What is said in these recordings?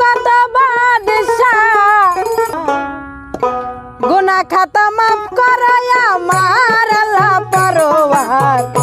কত বাদশাহ গুনা খাতা মাফ করায় আমার আল্লাহ পরোয়ার।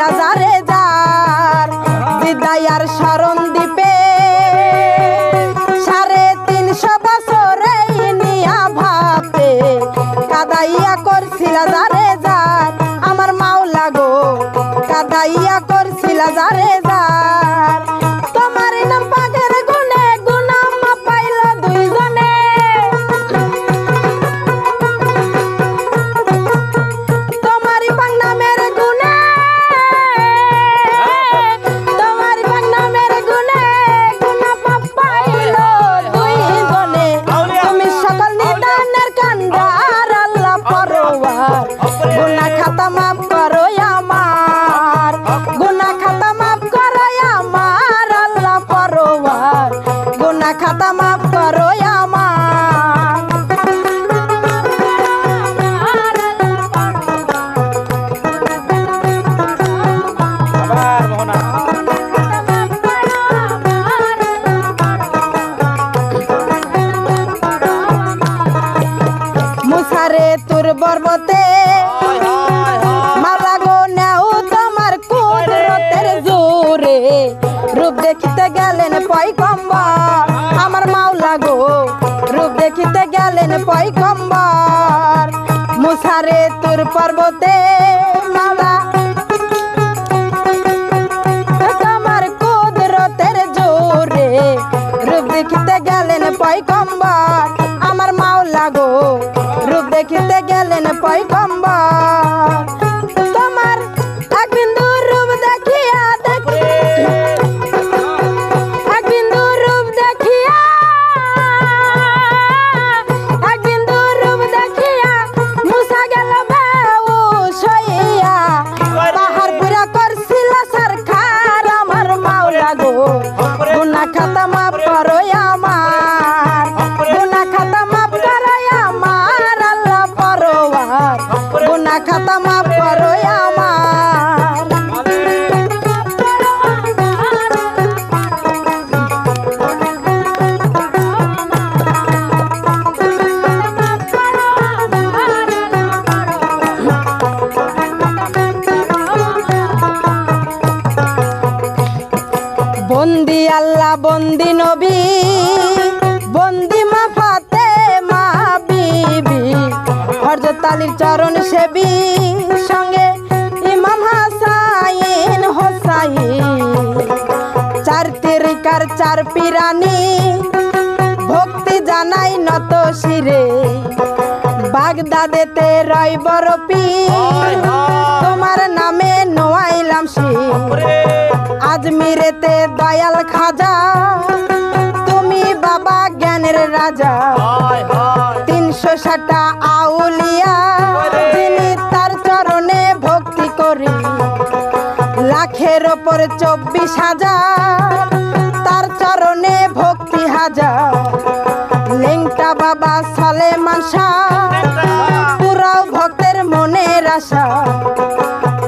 লাজারে যার বিদায়ার স্মরণ দ্বীপে সাড়ে তিনশো বছরে নিয়া ভাবতে কাদাইয়া করছি লাজারে যার। আমার মাওলা গো, কাদাইয়া করছি লাজারে দেখিতে গেলেন পয়কম্বা আমার মাওলা গো, রূপ দেখিতে গেলেন পয়কম্বার মুসারে তোর পর্বতে মাওলা তোমার কুদরতের জোরে রূপ দেখিতে গেলেন পয়কম্বার আমার মাওলা গো, রূপ দেখিতে গেলেন পয়কম্বার তালির চরণ সেবী সঙ্গে ইমাম হাসাইন হোসাইন। চার তেরিকার চার পিরানি ভক্তি জানাই নত শিরে। বাগদাদেতে রয় বড় পীর তোমার নামে নোয়াইলাম শির। আজমিরেতে দয়াল খাজা ওপর চব্বিশ হাজার, তার চরণে ভক্তি হাজার। লেংটা বাবা সলে মানসা পুরাও ভক্তের মনের আশা।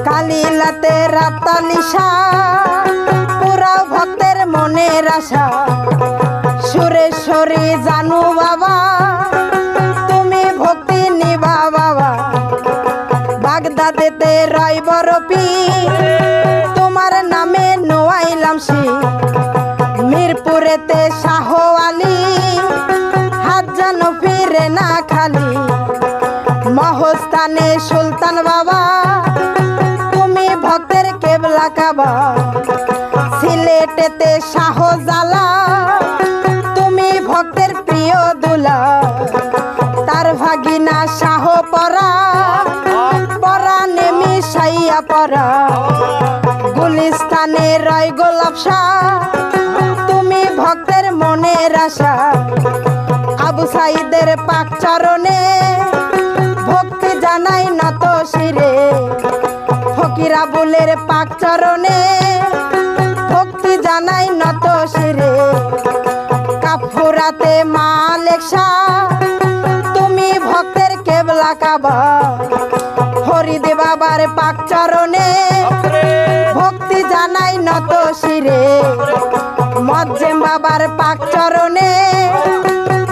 কালিলাতে রাতালিশা পুরাও ভক্তের মনের আশা। সুরেশ্বরী জানু বাবা, তুমি ভক্তি নিবা বাবা। বাগদাদেতে রয় বড় মহস্তানে সুলতান বাবা, তুমি ভক্তের কেবলা কাবা। সিলেটেতে শাহ জালা তুমি ভক্তের প্রিয় দুলা। তার ভাগিনা শাহ পরা পরা নেমি সাইয়া পরা। গুলিস্তানে রয় গোলাপ তুমি ভক্তের মনের আশা। আবু সাইদের পাক চরণে জানাই নত শিরে। ফকিরা আবুলের পাক চরণে ভক্তি জানাই নত শিরে। কাফুরাতে মালেক শাহ তুমি ভক্তের কেবলা কাবা। হরিদে বাবার পাক চরণে ভক্তি জানাই নত শিরে। মজ্জেম বাবার পাক চরণে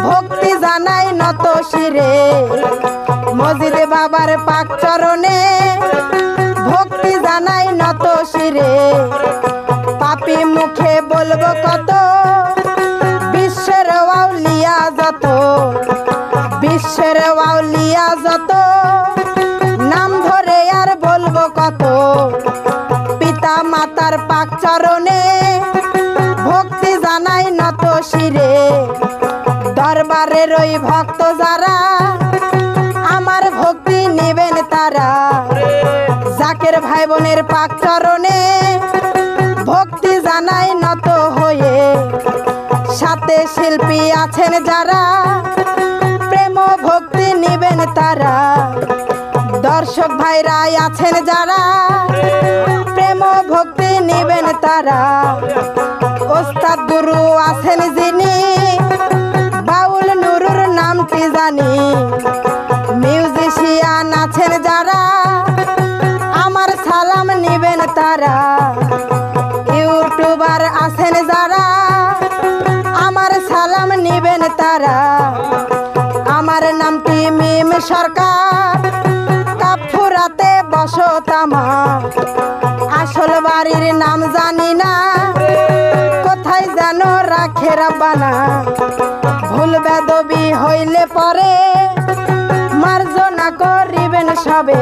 ভক্তি জানাই নত শিরে। বাবার পাক চরণে। ভক্তি জানাই নত শিরে পাপি মুখে বলব কত, বিশ্বের আউলিয়া যত, বিশ্বের আউলিয়া যত, নাম ধরে আর বলব কত। পিতা মাতার পাক চরণে ভক্তি জানাই নত শিরে দরবারের ওই ভক্ত যারা আমার ভক্তি নেবেন তারা। জাকের ভাই বোনের পাক চরণে ভক্তি জানাই নত হয়ে। সাথে শিল্পী আছেন যারা, প্রেম ভক্তি নিবেন তারা। দর্শক ভাইরা আছেন যারা, প্রেম ভক্তি নিবেন তারা। ওস্তাদ গুরু আছেন যিনি নামটি জানি? মিউজিশিয়ান আছেন যারা, আমার সালাম নিবেন তারা। ইউটিউবার আছেন যারা, আমার সালাম নিবেন তারা। আমার নামটি মিম সরকার? কাপুরাতে বসতামা আসল বাড়ির নাম জানি না। কোথায় যেন রাখে বেদবি হইলে পরে মার্জনা করিবেন সবে।